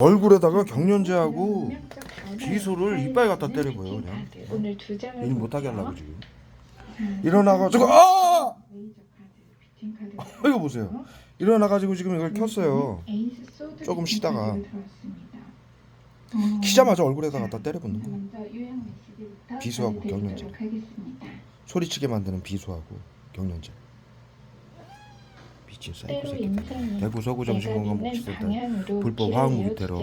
얼굴에다가 경련제하고 비소를 이빨 갖다 때려봐요, 그냥. 오늘 두 장을 일 못하게. 하려고 지금 일어나가지고 아! 어, 이거 보세요 일어나가지고 지금 이걸 켰어요 조금 쉬다가. 키자마자 얼굴에다 갖다 때려붓는 거 전해드리도록 경련제. 소리치게 만드는 비수하고 경련제 미친 사이코 인생은 대구 서구 내가 정신건강 있는 복지센터 방향으로 불법 길을 화학 무기 내어주지 테러,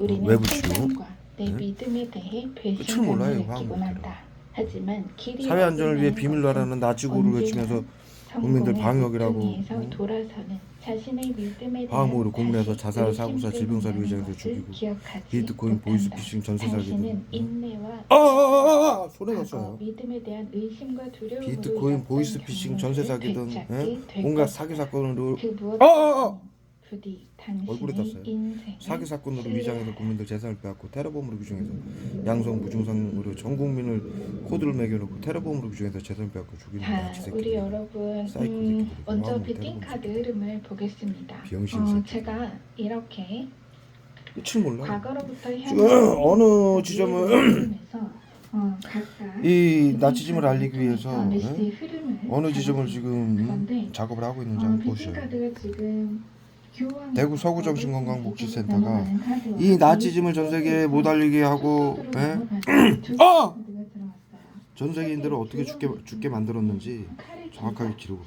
우리는 외부 세상과 내 네? 믿음에 대해 끝을 몰라요, 배신감을 화학 느끼고 무기 한다. 하지만 길이 사회 안전을 위해 없는 비밀로라는 나치고를 언제나 외치면서 국민들 방역이라고, 고문해서 다시 자살, 사고사, 갖는 위장해서 죽이고 비트코인. 보이스피싱 전세 사기들 당신은 인내와 아아아아 손에 과거 났어요 믿음에 대한 의심과 두려움으로 비트코인 보이스피싱 전세 사기 등 온갖. 사기 사건으로 그 아, 아, 아! 부디 얼굴에 당신의 땄어요. 인생을 사기 사건으로. 위장해서 국민들 재산을 빼앗고 테러범으로 규정해서 양성 무증상으로 전 국민을 코드를 매겨놓고 테러범으로 규정해서 재산을 빼앗고 죽이는 자, 나치 새끼들 우리 여러분 사이코 음, 먼저 때리고 카드 흐름을 보겠습니다. 병신 어. 제가 이렇게 끝을 몰라 과거로부터 지금 어느 지점은 어, 각각 이 나치즘을 알리기 위해서 메시지의 예? 흐름을 어느 지점을. 지금 작업을 하고 있는지 어, 한번 보시죠 카드가 지금 대구 서구정신건강복지센터가 이 나치즘을 전 세계에 못 알리게 하고 속도로 예? 들어왔어요. 전 세계인들을 어떻게 죽게, 죽게 만들었는지 정확하게 기록을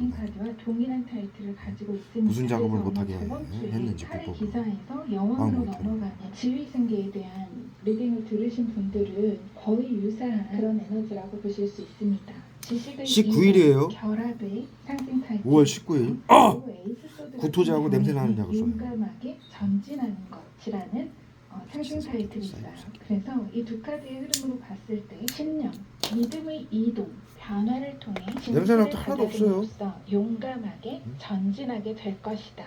있습니다. 무슨 작업을 못하게 했는지 불법으로. 영어로. 넘어가는 지휘승계에 대한 리딩을 들으신 분들은 거의 유사한 그런 에너지라고 보실 수 있습니다. 지식의 19일 이에요. 이동, 결합의 상징 타이틀 5월 19일 아! 구토제하고 같은 냄새 나는 약을 써요. 용감하게 전진하는 것이라는 어, 있어요. 새끼. 그래서 이 두 카드의 흐름으로 봤을 때 신념, 믿음의 이동, 변화를 통해 냄새 날게 하나도 없어요. 없어 용감하게 음? 전진하게 될 것이다.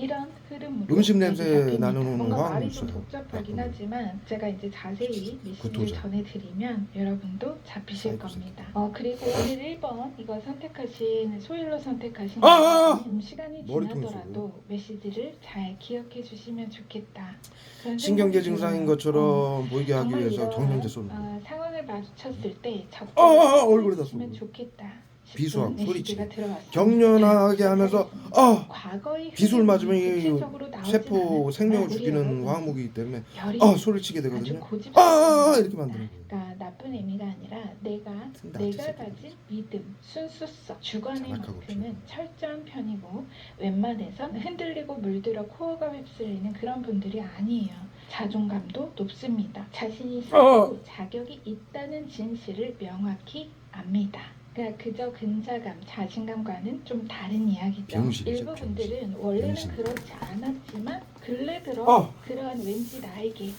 이런 흐름으로 음식 냄새. 나는 뭔가 말이 좀 있어요. 복잡하긴 나쁜 하지만 제가 이제 자세히 메시지를 구토자. 전해드리면 여러분도 잡히실 사이코 새끼. 겁니다. 어 그리고 오늘 1번 이거 선택하신 소일로 선택하신 아, 아, 아! 좀 시간이 머리통이 지나더라도 메시지를 잘 기억해 주시면 좋겠다. 그런 신경계 생각이 증상인 들어요. 것처럼 어, 보이게 하기 정말 위해서 이런, 경련제 쏘는 거예요 어, 상황을 마주쳤을 때 아, 아, 아, 적극 얼굴에다 쏘고. 좋겠다. 메시지가 소리치게. 들어왔습니다. 경련하게 하면서 아! 과거의 비수를 맞으면 이 세포 생명을 죽이는 화학무기이기 때문에 열이 아! 소리를 치게 아주 되거든요 아, 아, 아! 이렇게 만드는 거예요 그러니까 나쁜 의미가 아니라 내가 내가. 가진 믿음, 순수성, 주관의 만큼은 철저한 편이고 웬만해선 흔들리고 물들어 코어가 휩쓸리는 그런 분들이 아니에요. 자존감도 높습니다. 자신이 어. 스스로 자격이 있다는 진실을 명확히 압니다. 그러니까 그저 근자감, 자신감과는 좀 다른 이야기죠. 병신이죠, 일부 병신. 분들은 원래는 병신. 그렇지 않았지만 근래 들어 어. 그러한 왠지 나에게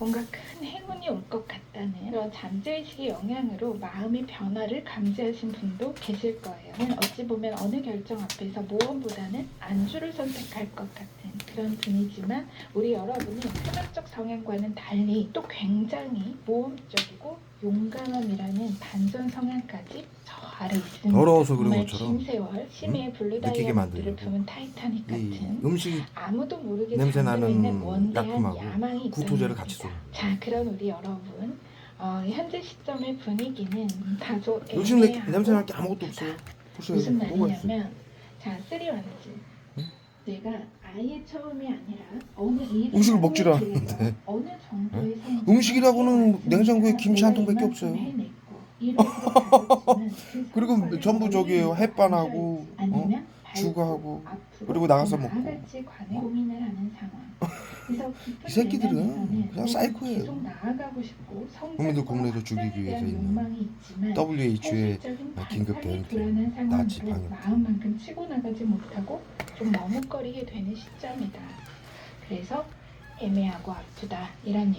뭔가 큰 행운이 올 것 같다는 그런 잠재의식의 영향으로 마음의 변화를 감지하신 분도 계실 거예요. 어찌 보면 어느 결정 앞에서 모험보다는 안주를 선택할 것 같은 그런 분이지만 우리 여러분은 표면적 성향과는 달리 또 굉장히 모험적이고 용감함이라는 반전 성향까지 저 아래 있습니다. 더러워서 그런 정말 것처럼 긴 세월 심해의 느끼게 블루다이아몬드를 만들려고. 품은 타이타닉 이 같은 음식 아무도 모르게 냄새 잠들어 나는 있는 원대한 약품하고 야망이 있다는 구토제를 같이 겁니다. 자, 그런 우리 여러분 어, 현재 시점의 분위기는 다소 내- 애매하고 냄새 날 게 아무것도 없어요 보세요 무슨 뭐가 있어요 말이냐면 자, 쓰리원즈 응? 내가 아예 처음이 아니라 어느 일 음식을 먹질 않았는데. 어느 정도의 음식이라고는 냉장고에 김치 한 통밖에 없어요. 해냈고 그 그리고 성과를 전부 저기에요 햇반하고 어? 아니면 앞으로 그리고 나가서 더 먹고. 이 새끼들은 그냥 사이코예요. 국민들 국내에서 죽이기 위해서 있는 WHO의 현실적인 긴급 대응팀, 나치 방역팀. 마음만큼 치고 나가지 못하고 좀 머뭇거리게 되는 시점이다. 그래서 애매하고 아프다 이런 얘기.